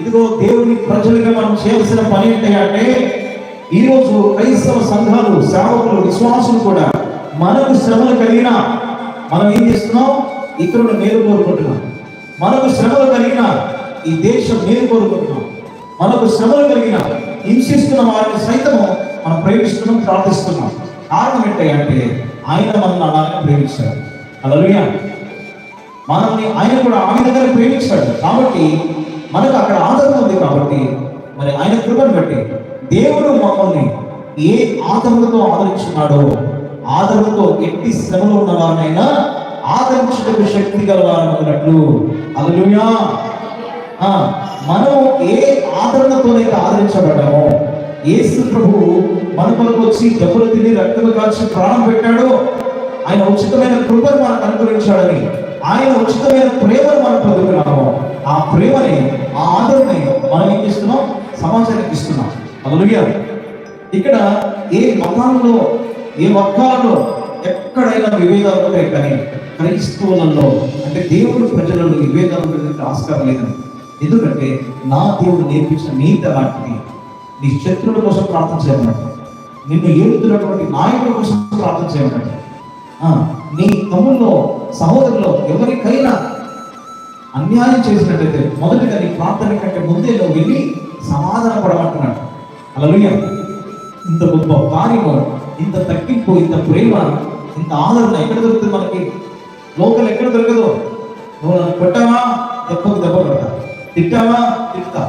ఇదిగో దేవుని ప్రజలుగా మనం చేయాల్సిన పని ఏంటంటే అంటే ఈరోజు క్రైస్తవ సంఘాలు సేవకులు విశ్వాసులు కూడా మనకు శ్రమలు కలిగిన మనం ఏం చేస్తున్నాం? ఇతరులు మేలు కోరుకుంటున్నాం. మనకు శ్రమలు కలిగిన ఈ దేశం మేలు కోరుకుంటున్నాం. మనకు శ్రమలు కలిగిన హింసిస్తున్న వారిని సైతము మనం ప్రేమిస్తున్నాం ప్రార్థిస్తున్నాం. కారణం ఏంటంటే ఆయన మనల్ని అలాగే ప్రేమించాడు. అలా మనల్ని ఆయన కూడా ఆ విధంగా ప్రేమించాడు. కాబట్టి మనకు అక్కడ ఆదరణ ఉంది కాబట్టి మరి ఆయన కృపను బట్టి దేవుడు మమ్మల్ని ఏ ఆదరణతో ఆదరించున్నాడో ఆదరణతో ఎట్టి శ్రమలో ఉన్న వారినైనా ఆదరించడానికి శక్తి గల వారు అలలుయా ఆ, మనం ఏ ఆదరణతోనైతే ఆదరించబడ్డామో యేసు ప్రభు మన కొరకు వచ్చి డబ్బులు తిని రక్తము కాల్చి ప్రాణం పెట్టాడో ఆయన ఉచితమైన కృపను మనకు అనుగ్రహించాడని ఆయన ఉచితమైన ప్రేమను మనం పొందుకున్నాము ఆ ప్రేమని ఆ ఆదరణని మనం ఏం చేస్తున్నాం? సమాజానికి ఇస్తున్నాం. అలలుగా ఇక్కడ ఏ మతాల్లో ఏ వర్గాల్లో ఎక్కడైనా విభేదాలు ఉంటాయి కానీ క్రైస్తవులలో అంటే దేవుడు ప్రజలలో విభేదాలు ఉండడానికి ఆస్కారం లేదని ఎందుకంటే నా దేవుడు నేర్పించిన నీతి అలాంటిది నీ శత్రువుల కోసం ప్రార్థన చేయమన్నట్టు నిన్ను ఏడుతున్నటువంటి నాయకుల కోసం ప్రార్థన చేయమన్నట్టు ఆ, నీ తమ్ముల్లో సహోదరులో ఎవరికైనా అన్యాయం చేసినట్లయితే మొదటిగా నీ ప్రార్థన కంటే ముందే నువ్వు వెళ్ళి సమాధాన పడమంటున్నాడు. అలలుయ ఇంత గొప్ప కార్యము ఇంత తగ్గింపు ఇంత ప్రేమ ఇంత ఆదరణ ఎక్కడ దొరుకుతుంది మనకి? లోకల్ ఎక్కడ దొరకదు? నువ్వు నన్ను కొట్టావా? దెబ్బకు దెబ్బ కొడతా తిట్టావా? తిట్టా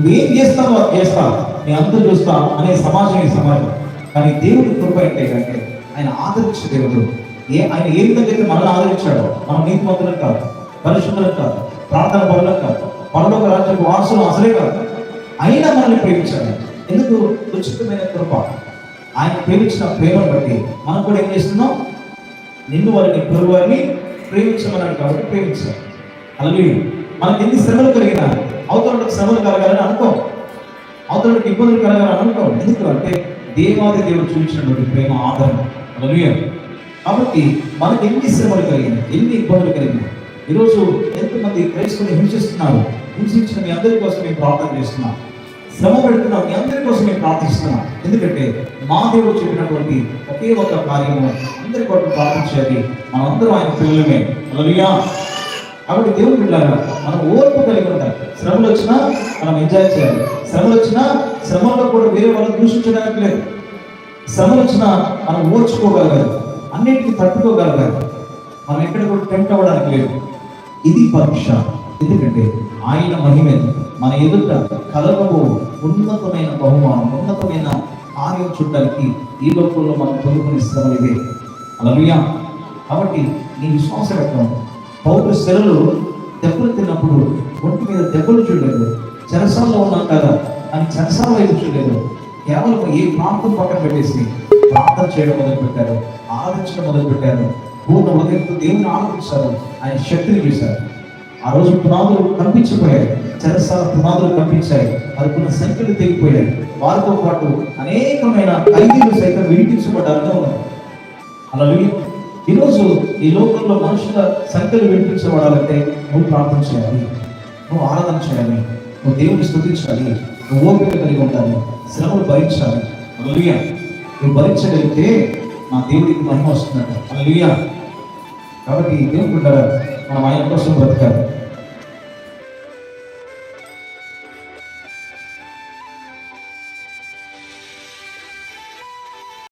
నువ్వేం చేస్తావో అది చేస్తావు. నీ అందరూ చూస్తా అనే సమాజం ఈ సమాజం. కానీ దేవుడి కృప ఏంటి ఆయన ఆదరించే దేవుడు. ఏ ఆయన ఏ విధంగా అయితే మనల్ని ఆదరించాడో మనం నీతిమంతులం కాదు. పరిశుద్ధులకు కాదు ప్రార్థన పనులకు కాదు పరలోక రాజ్యం వారసులు అసలే కాదు. అయినా మనల్ని ప్రేమించాలి. ఎందుకు? ఉచితమైన కృప. ఆయన ప్రేమించిన ప్రేమను బట్టి మనం కూడా ఏం చేస్తున్నాం? నిన్ను వారిని పొరుగు వారిని ప్రేమించమన్నాడు కాబట్టి ప్రేమించాలి. అలాగే మనకి ఎన్ని శ్రమలు కలిగినా అవతలకు శ్రమలు కలగాలని అనుకోం. అవతలకు ఇబ్బందులు కలగాలని అనుకోం. ఎందుకు అంటే దేవాది దేవుడు చూపించినటువంటి ప్రేమ ఆదరణ. అలాగే కాబట్టి మనకి ఎన్ని శ్రమలు కలిగినా ఎన్ని ఇబ్బందులు కలిగినా ఈరోజు ఎంతమంది క్రైస్తవులు హింసిస్తున్నారు? హింసించిన మీ అందరి కోసం మేము ప్రార్థన చేస్తున్నాం. శ్రమ పెడుతున్నాం మీ అందరి కోసం మేము ప్రార్థిస్తున్నాం. ఎందుకంటే మా దేవుడు చెప్పినటువంటి ఒకే ఒక కార్యము అందరి కొరకు ప్రార్థించేది మనందరం ఆయన పిల్లలమే. అలలుయా కాబట్టి దేవుడు వెళ్ళారు మనం ఓర్పు కలిగి ఉండాలి. శ్రమలు వచ్చినా మనం ఎంజాయ్ చేయాలి. శ్రమలు వచ్చినా శ్రమల్లో కూడా వేరే వాళ్ళని దూషించడానికి లేదు. శ్రమలు వచ్చినా మనం ఓర్చుకోగలగాలి. అన్నిటికీ తట్టుకోగలగాలి. మనం ఎక్కడ కూడా టెంప్ట్ అవ్వడానికి లేదు. ఇది పరీక్ష. ఎందుకంటే ఆయన మహిమ. మన ఎదుట కలవబో ఉన్నతమైన బహుమానం ఉన్నతమైన కార్యం చూడడానికి ఈ లోకంలో మనం పొందుకునే ఇదే. అలలుయా కాబట్టి నీ విశ్వాస రకం పౌరు శరలు దెబ్బలు తిన్నప్పుడు ఒంటి మీద దెబ్బలు చూడలేదు. చెరసాల్లో ఉన్నాం కదా అని చెరసాల వైపు చూడలేదు. కేవలం ఏ ప్రాంతం పక్కన పెట్టేసి ప్రార్థన చేయడం మొదలు పెట్టారు ఆరాధించడం మొదలు పెట్టారు పూర్ణ ఉదయంతో దేవుని ఆరాధించారు ఆయన శక్తిని చూశారు. ఆ రోజు పునాదులు కనిపించిపోయాయి చెరసాల పునాదులు కనిపించాయి. అనుకున్న సంఖ్యలు తెగిపోయాయి. వారితో పాటు అనేకమైన ఖైదీలు సైతం విడిపించబడ్డారుగా ఉన్నారు. అలా ఈరోజు ఈ లోకంలో మనుషుల సంఖ్యలు వినిపించబడాలంటే నువ్వు ప్రార్థన చేయాలి. నువ్వు ఆరాధన చేయాలి. నువ్వు దేవుని స్థుతించాలి నువ్వు ఓపిక కలిగి ఉండాలి. శ్రమలు భరించాలి. అలలుయ నువ్వు భరించగలిగితే నా దేవుడికి మహిమ వస్తుందంట. అలలుయ కాబట్టి దేవుడు బిడ్డలారా, మనం ఆయన కోసం బ్రతకాలి.